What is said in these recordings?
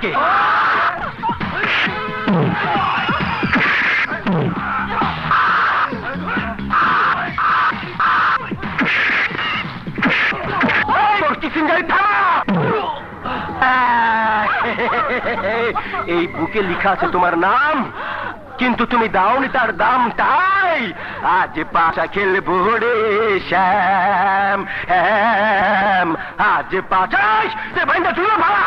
থামা এই বুকে লিখা আছে তোমার নাম, কিন্তু তুমি দাওনি তার দাম তাই। আজ পাশা খেলব রে শ্যাম শ্যাম, আজ পাশাই সে বাইন্দা ঝুলো ভাড়া।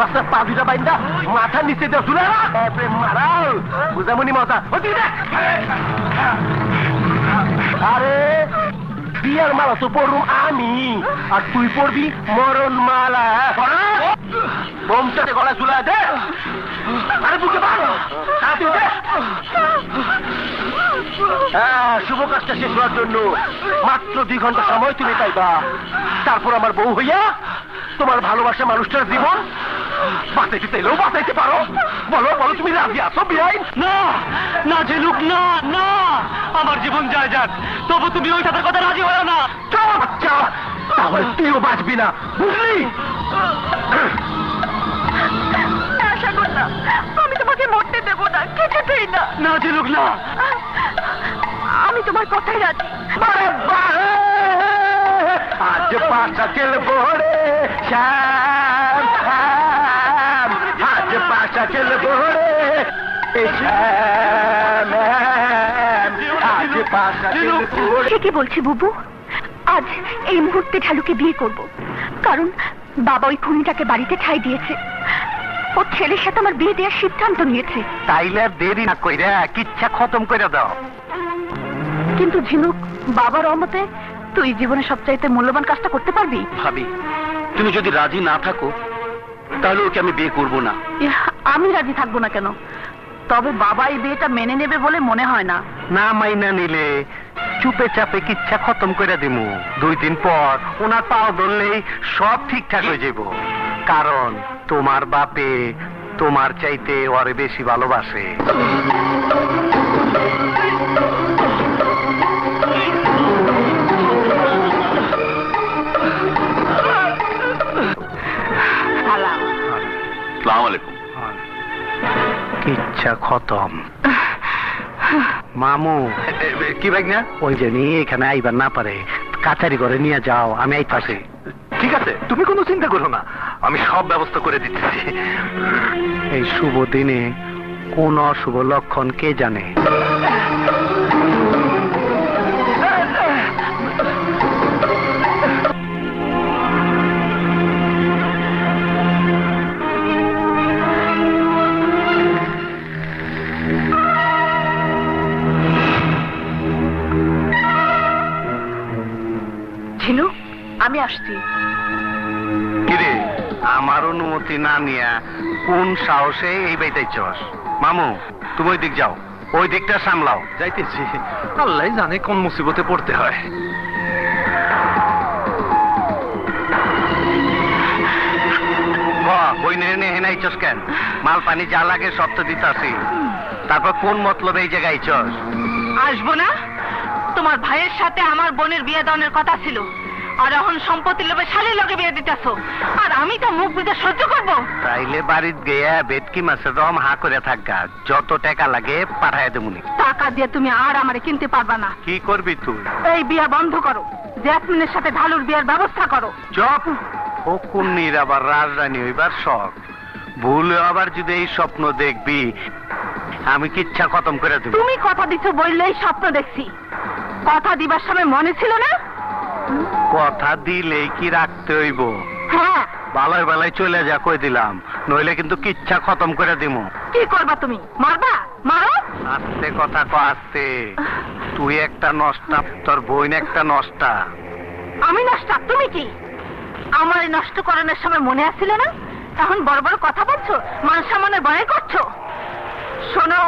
বাচ্চা পা দুটা বাইন্দা, মাথা নিচে ঝুলে প্রেম মারাও বুঝামনি দেখ আরে, বিয়ার মালা তো পড়ুম আমি, আর তুই পড়বি মরণ মালা। গলা দে। আরে, বুকে শুভ কাজটা শেষ হওয়ার জন্য মাত্র দুই ঘণ্টা সময় তুমি পাইবা। তারপর আমার বউ হইয়া তোমার ভালোবাসা মানুষটার জীবন বাঁচাইতে চাইলেও বাঁচাইতে পারো। বলো বলো তুমি রাজি আছো বিয়াই না না ঝিনুক না না। আমার জীবন যায় যাক। তবু তুমি ওই সাথে কথা রাজি হয়েও না। চল বাচ্চা তাহলে তুইও বাঁচবি না বুঝলি? আমি তোমাকে মরতে দেবো না কিছুতেই না। না ঝিনুক না। আমি তোমার কথাই রাজি! আজ পাশা খেলব রে শ্যাম পাশা খেলব রে। আজ পাশা খেলব রে ঠিকই বলছি বুবু? আজ এই মুহূর্তে ঢালুকে বিয়ে করব। কারণ বাবা ওই খুনিটাকে বাড়িতে ঠাই দিয়েছে। ওর ছেলের সাথে আমার বিয়ে দেওয়ার সিদ্ধান্ত নিয়েছে। তাইলে আর দেরি না কইরা কিচ্ছা খতম করে দাও। কিন্তু ঝিনুক বাবার অমতে তুই জীবনে সবচাইতে মূল্যবান কাজটা করতে পারবি? ভাবি তুমি যদি রাজি না থাকো তাহলে ওকে আমি বিয়ে করব না। আমি রাজি থাকব না কেন? তবে বাবা এই বিয়েটা মেনে নেবে বলে মনে হয় না। না মাইনা নিলে চুপে চাপে কিচ্ছা খতম করে দিমু। দুই দিন পর ওনার পাও ধরলেই সব ঠিকঠাক হয়ে যাব কারণ তোমার বাপে তোমার চাইতে ওরে বেশি ভালোবাসে। কিচ্ছা খতম। মামু। কি ভাই না ওই যে নিয়ে এখানে আইবার না পারে কাছারি করে নিয়ে যাও আমি আইতাছি। ঠিক আছে তুমি কোনো চিন্তা করো না আমি সব ব্যবস্থা করে দিতেছি। এই শুভ দিনে কোন অশুভ লক্ষণ কে জানে? ঝিনু, আমি আসছি। কিরে, আমার অনুমতি না নিয়া কোন সাহসে এই বাইতাই চস মামু, তুমি ওই দিক যাও। ওই দিকটা সামলাও। যাইতেছি। আল্লাহ জানে কোন মুসিবতে পড়তে হয়। নিয়ে নিয়ে হেনাই চস কেন? মাল পানি যা লাগে সব তো দিতাছি। তারপর কোন মতলবে এই জায়গায় চস আসব না? তোমার ভাইয়ের সাথে আমার বোনের বিয়ে দেওয়ার কথা ছিল। আর এখন সম্পত্তি লোভে শালির লগে বিয়ে দিতেছো। আর আমি তো মুখ বুঝে সহ্য করব। তাইলে বাড়িত গিয়া বেটকি মাছের রম হা করে থাকা। যত টাকা লাগে পাঠায় দেবুনি টাকা দিয়ে তুমি আর আমারে কিনতে পারবা না। কি করবি তুই? এই বিয়ে বন্ধ করো। জ্যাসমিনের সাথে ঢালুর বিয়ের ব্যবস্থা করো। চপ! ও কুন্নির আবার রাজধানী হইবার শখ। ভুলে আবার যদি এই স্বপ্ন দেখবি আমি কিচ্ছা খতম করে দেব। তুমি কথা দিছো বললেই স্বপ্ন দেখছি। কথা দিবার সময় মনে ছিল না? কথা দিলেই কি রাখতে হইব? হ্যাঁ। বালায় বালায় চলে যা কই দিলাম। নইলে কিন্তু কিচ্ছা খতম করে দিব কি করবা তুমি? মারবা? মারো? আস্তে কথা ক আস্তে। তুই একটা নষ্টা তোর বোন একটা নষ্টা। আমি নষ্ট? তুমি কি? আমার নষ্ট করানোর সময় মনে আসছিল না? এখন বড় বড় কথা বলছো? মান সম্মানের ভয় করছ? শোনো,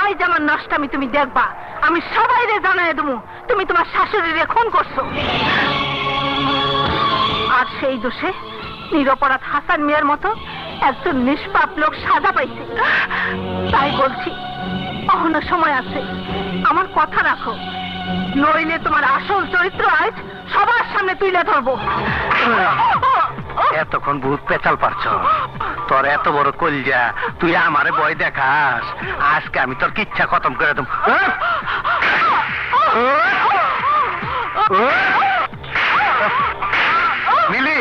আজ আমার নষ্টামি তুমি দেখবা। আমি সবাই রে জানাই দেবো, তুমি তোমার শাশুড়িরে খুন করছ। আর সেই দোষে নিরপরাধ হাসান মিয়ার মতো একজন নিষ্পাপ লোক সাজা পাইছে। তাই বলছি, অহনো সময় আছে। আমার কথা রাখো। নইলে তোমার আসল চরিত্র আজ সবার সামনে তুলে ধরবো। এতক্ষণ ভূত পেঁচাল পারছ। তোর এত বড় কলজা, তুই আমারে ভয় দেখাস। আজকে আমি তোর কিচ্ছা খতম করে দেব। মিলি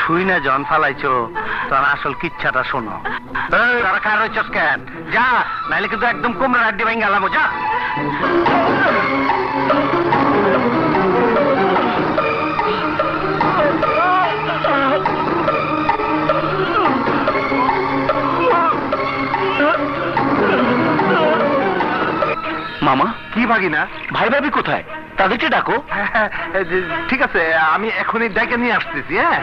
শুই না, জন ফালাইছো। তোর আসল কিচ্ছাটা শোনো। তোরা কার রয়েছস কেন? যা, নাইলে কিন্তু একদম কোমরে আড্ডি গেলাম, যা। কি ভাগি না ভাই ভাবি কোথায়? তাদেরকে ডাকো। ঠিক আছে আমি এখনই ডেকে নিয়ে আসতেছি হ্যাঁ?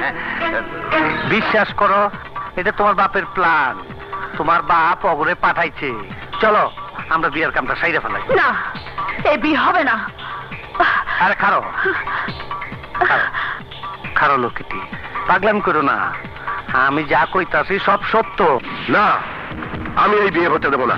বিশ্বাস করো এটা তোমার বাপের প্ল্যান তোমার বাপ অগরে পাঠাইছে। চলো আমরা বিয়ের কামটা সাইরে ফেলাই। না এই বিয়ে হবে না। আরে খারো। খারো। খারো লোকিটি। পাগলাম করো না। আমি যা কইতাছি সব সত্য। না আমি এই বিয়ে হতে দেবো না।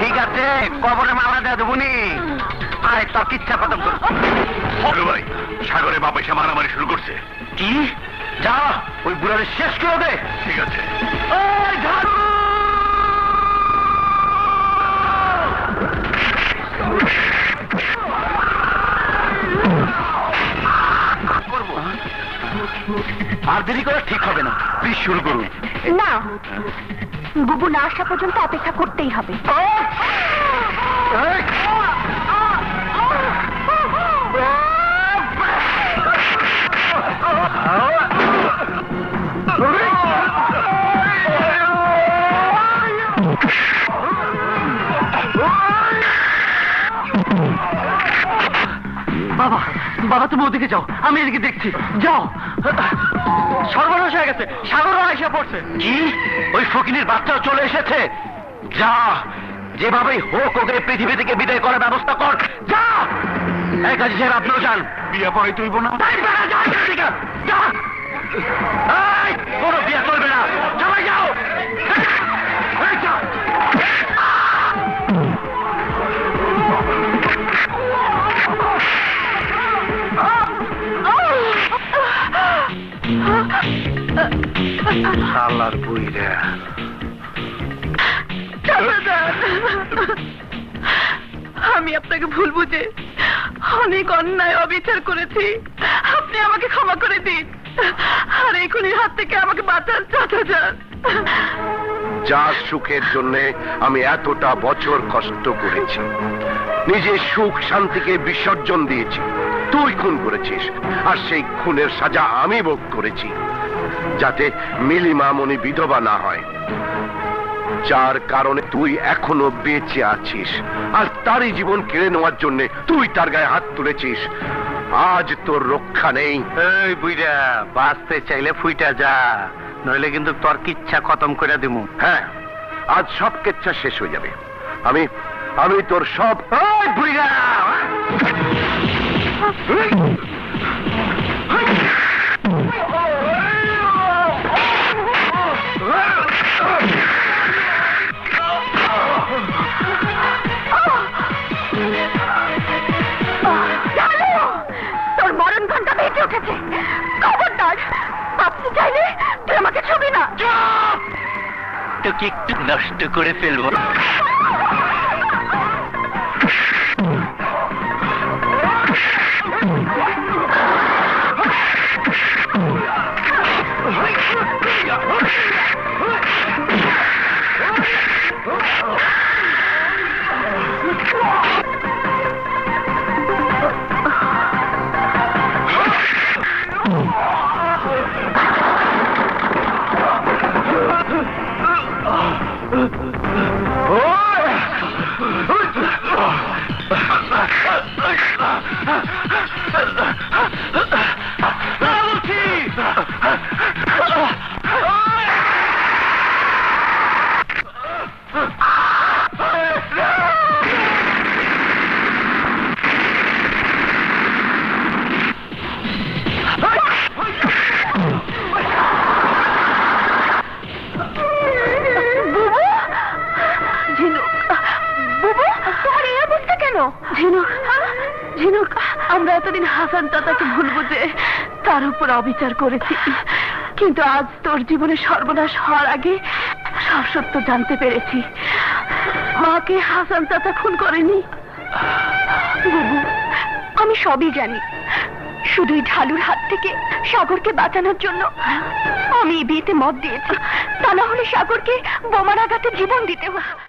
ঠিক আছে কবরে মারা দেওয়া দেবুনি। আরে তোর কিচ্ছা খতম কর ভাই সাগরে বাপ এসে মারামারি শুরু করছে। কি? যা ওই বুড়ারে শেষ করে দে। ঠিক আছে। ঝাড়ু! আর দেরি করা ঠিক হবে না। প্লিজ শুরু করুন। না। বুবু না আসা পর্যন্ত অপেক্ষা করতেই হবে। বাবা বাবা, তুমি ওদিকে যাও। আমি এদিকে দেখছি। যাও। সর্বনাশ হয়ে গেছে। সাগর এসে পড়ছে। কি? ওই ফকিনের বাচ্চাও চলে এসেছে? যা যেভাবেই হোক ওকে পৃথিবী থেকে বিদায় করার ব্যবস্থা কর। যা! এক কাজে আপনিও যান। বিয়ে পরে তুইব না। আমি আপনাকে ভুল বুঝে অনেক অন্যায় অবিচার করেছি। আপনি আমাকে ক্ষমা করে দিন। আর হাত থেকে আমাকে বাঁচান সুখের জন্য আমি এতটা বছর কষ্ট করেছি। নিজের সুখ শান্তিকে বিসর্জন দিয়েছি। তুই খুন করেছিস, আর সেই খুনের সাজা আমি ভোগ করেছি। যাতে মিলি মামনি বিধবা না হয়। যার কারণে তুই এখনও বেঁচে আছিস। আর তারই জীবন কেড়ে নেওয়ার জন্য তুই তার গায়ে হাত তুলেছিস। আজ তোর রক্ষা নেই। এই বুইরা বাঁচতে চাইলে ফুইটা যা নইলে কিন্তু তোর কিচ্ছা খতম করে দিমু। হ্যাঁ আজ সব কেচ্ছা শেষ হয়ে যাবে। আমি আমি তোর সব বুইরা তোকে একটু নষ্ট করে ফেলব? বুবু হাসান তাতাকে ভুলবো যে তার উপর অবিচার করেছি। কিন্তু আজ তোর জীবনে সর্বনাশ হওয়ার আগে সব সত্য জানতে পেরেছি। মাকে হাসান তাতা খুন করেনি। বুবু, আমি সবই জানি। শুধুই ঢালুর হাত থেকে সাগরকে বাঁচানোর জন্য আমি বিয়েতে মত দিয়েছি। তা না হলে সাগরকে বোমার আঘাতে জীবন দিতে